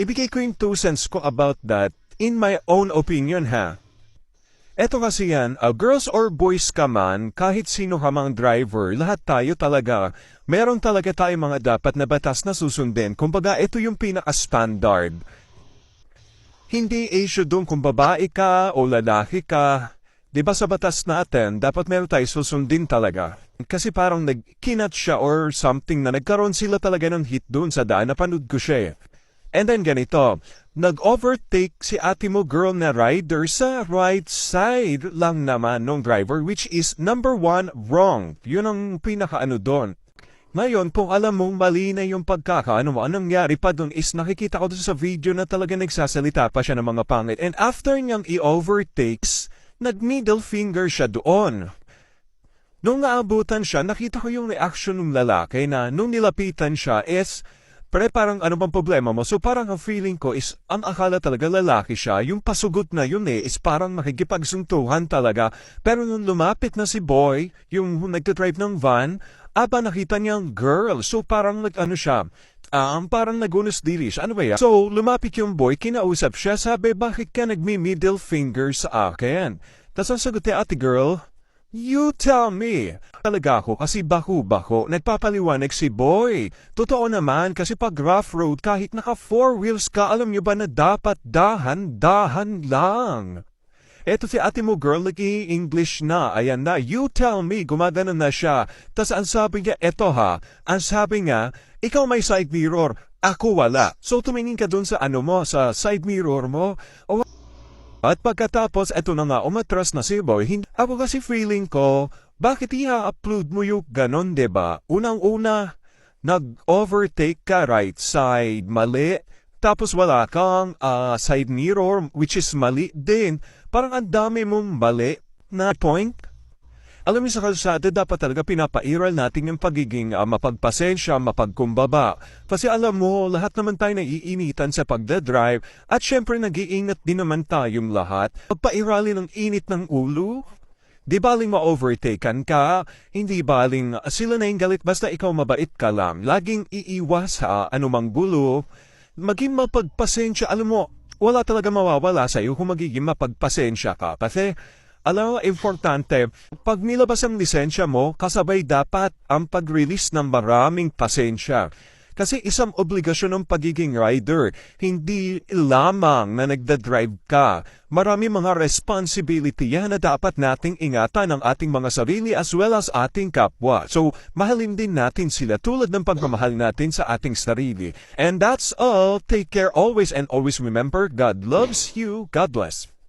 ibigay ko yung two cents ko about that in my own opinion ha. Eto kasi yan, uh, girls or boys ka man, kahit sino ka mang driver, lahat tayo talaga, meron talaga tayo mga dapat na batas na susundin. Kumbaga, ito yung pinaka-standard. Hindi issue doon kung babae ka o lalaki ka. Di ba sa batas natin, dapat meron tayo susundin talaga. Kasi parang nagkinat siya or something na nagkaroon sila talaga ng hit doon sa daan, napanood ko siya eh. And then ganito, nag-overtake si ate mo girl na rider sa right side lang naman ng driver which is number one, wrong. Yun ang pinakaano doon. Ngayon, kung alam mong mali na yung pagkakaano mo, anong nangyari pa doon is nakikita ko doon sa video na talaga nagsasalita pa siya ng mga pangit. And after niyang i-overtakes, nag-middle finger siya doon. Nung naabutan siya, nakita ko yung reaction ng lalaki na nung nilapitan siya is, pre parang ano bang problema mo? So parang ang feeling ko is, ang akala talaga lalaki siya, yung pasugot na yun eh, is parang makikipagsuntuhan talaga. Pero nung lumapit na si boy, yung nagka-drive ng van, aba nakita niyang girl. So parang nag-ano siya, Um, parang nagunos dili siya. Ano ba? So, lumapit yung boy, kinausap siya, sabi, bakit ka nagmi-middle finger sa akin? Tapos ang sagot ate girl, You tell me. Talaga ako kasi bako-bako, nagpapaliwanag si boy. Totoo naman kasi pag rough road kahit naka four wheels ka, alam nyo ba na dapat dahan-dahan lang. Eto si ate mo girl, nag-i-English na. Ayan na, you tell me, gumagana na siya. Tapos ang sabi niya, eto ha, ang sabi niya, ikaw may side mirror, ako wala. So tumingin ka dun sa ano mo, sa side mirror mo. O, at pagkatapos, eto na nga, umatras na si boy. Hindi, ako kasi feeling ko, bakit i-upload mo yung ganon, ba? Unang-una, nag-overtake ka right side, mali. Tapos wala kang ah, side mirror, which is mali din. Parang ang dami mong mali na point. Alam mo sa kalsada, dapat talaga pinapairal natin yung pagiging ah, mapagpasensya, mapagkumbaba. Kasi alam mo, lahat naman tayo naiinitan sa pagdadrive at syempre nag-iingat din naman tayong lahat. Pagpairali ng init ng ulo, Di baling ma-overtaken ka, hindi baling ah, sila na galit basta ikaw mabait ka lang. Laging iiwas sa anumang gulo. Maging mapagpasensya, alam mo, wala talaga mawawala sa iyo kung magiging mapagpasensya ka. Kasi, alam mo, importante, pag nilabas ang lisensya mo, kasabay dapat ang pag-release ng maraming pasensya. Kasi isang obligasyon ng pagiging rider, hindi lamang na nagda-drive ka. Marami mga responsibility yan na dapat nating ingatan ang ating mga sarili as well as ating kapwa. So, mahalin din natin sila tulad ng pagmamahal natin sa ating sarili. And that's all. Take care always and always remember, God loves you. God bless.